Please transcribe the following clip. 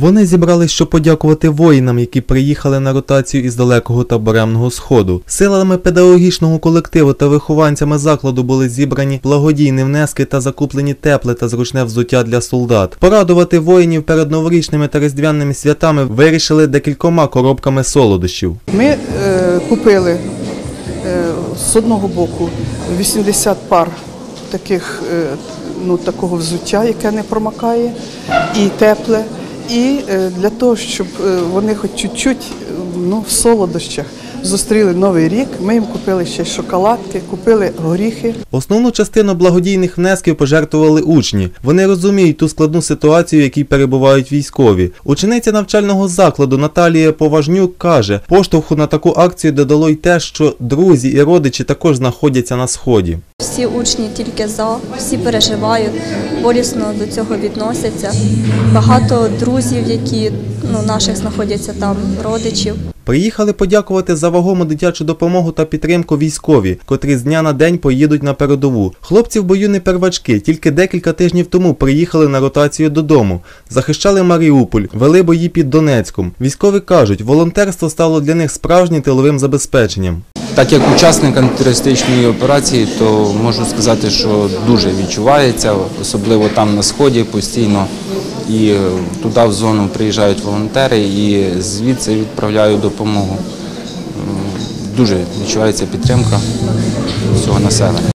Вони зібрались, щоб подякувати воїнам, які приїхали на ротацію із далекого та буремного сходу. Силами педагогічного колективу та вихованцями закладу були зібрані благодійні внески та закуплені тепле та зручне взуття для солдат. Порадувати воїнів перед новорічними та різдвяними святами вирішили декількома коробками солодощів. Ми е, купили е, з одного боку 80 пар таких, е, ну, такого взуття, яке не промокає, і тепле. І е, для того, щоб е, вони хоч чуть-чуть е, ну, в солодощах зустріли новий рік, ми їм купили ще шоколадки, купили горіхи. Основну частину благодійних внесків пожертвували учні. Вони розуміють ту складну ситуацію, в якій перебувають військові. Учениця навчального закладу Наталія Поважнюк каже, поштовху на таку акцію додало й те, що друзі і родичі також знаходяться на сході. Всі учні тільки за, всі переживають, болісно до цього відносяться. Багато друзів, які ну, наших знаходяться там, родичів. Приїхали подякувати за вагому дитячу допомогу та підтримку військові, котрі з дня на день поїдуть на передову. Хлопці в бою не первачки, тільки декілька тижнів тому приїхали на ротацію додому. Захищали Маріуполь, вели бої під Донецьком. Військові кажуть, волонтерство стало для них справжнім тиловим забезпеченням. Так як учасник антитерористичної операції, то можу сказати, що дуже відчувається, особливо там на сході постійно. І е, туди в зону приїжджають волонтери і звідси відправляють допомогу. Дуже відчувається підтримка всього населення.